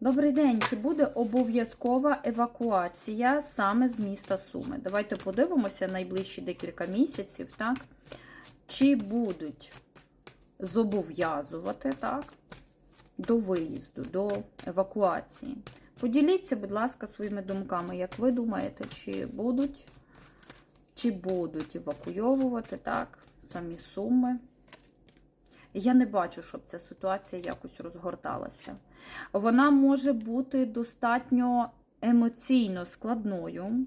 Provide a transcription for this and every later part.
Добрий день. Чи буде обов'язкова евакуація саме з міста Суми? Давайте подивимося найближчі декілька місяців, так? Чи будуть зобов'язувати так, до виїзду, до евакуації? Поділіться, будь ласка, своїми думками, як ви думаєте, чи будуть, чи будуть евакуйовувати так, самі суми? Я не бачу, щоб ця ситуація якось розгорталася. Вона може бути достатньо емоційно складною.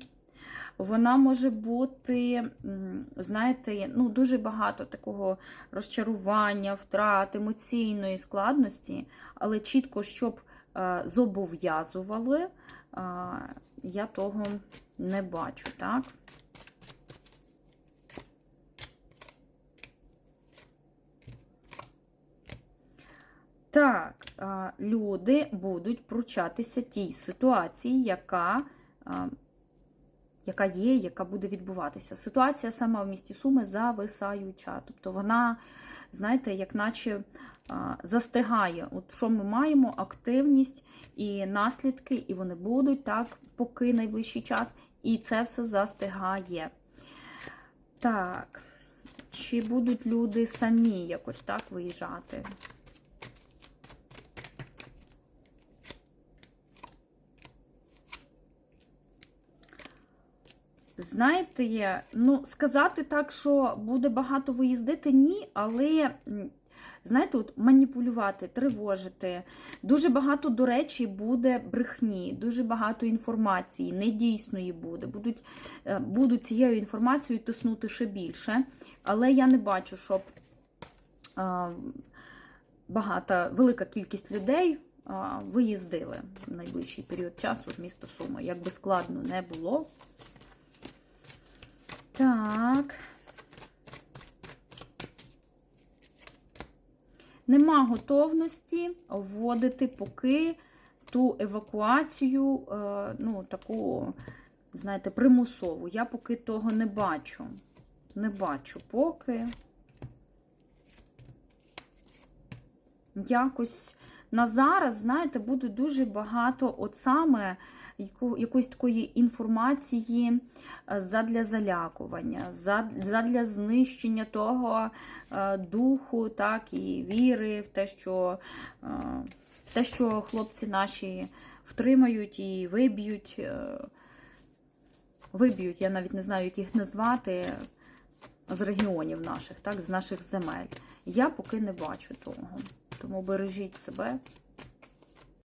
Вона може бути, знаєте, ну, дуже багато такого розчарування, втрат, емоційної складності, але чітко, щоб е, зобов'язували, я того не бачу, так? Так, люди будуть пручатися тій ситуації, яка, яка є, яка буде відбуватися. Ситуація сама в місті Суми зависаюча. Тобто вона, знаєте, як наче застигає. От що ми маємо? Активність і наслідки, і вони будуть так, поки найближчий час, і це все застигає. Так, чи будуть люди самі якось так виїжджати? Знаєте, ну, сказати так, що буде багато виїздити, ні, але, знаєте, от маніпулювати, тривожити. Дуже багато, до речі, буде брехні, дуже багато інформації, недійсної буде. Будуть, е, будуть цією інформацією тиснути ще більше. Але я не бачу, щоб багата, велика кількість людей виїздили в найближчий період часу з міста Суми. Як би складно не було. Так. Нема готовності вводити поки ту евакуацію, е, ну, таку, знаєте, примусову. Я поки того не бачу. Не бачу поки. Якось на зараз, знаєте, буде дуже багато от саме якоїсь такої інформації е, задля залякування, задля знищення того е, духу, так, і віри в те, що, е, в те, що хлопці наші втримають і виб'ють. Виб'ють, я навіть не знаю, як їх назвати, з регіонів наших, так, з наших земель. Я поки не бачу того. Тому бережіть себе.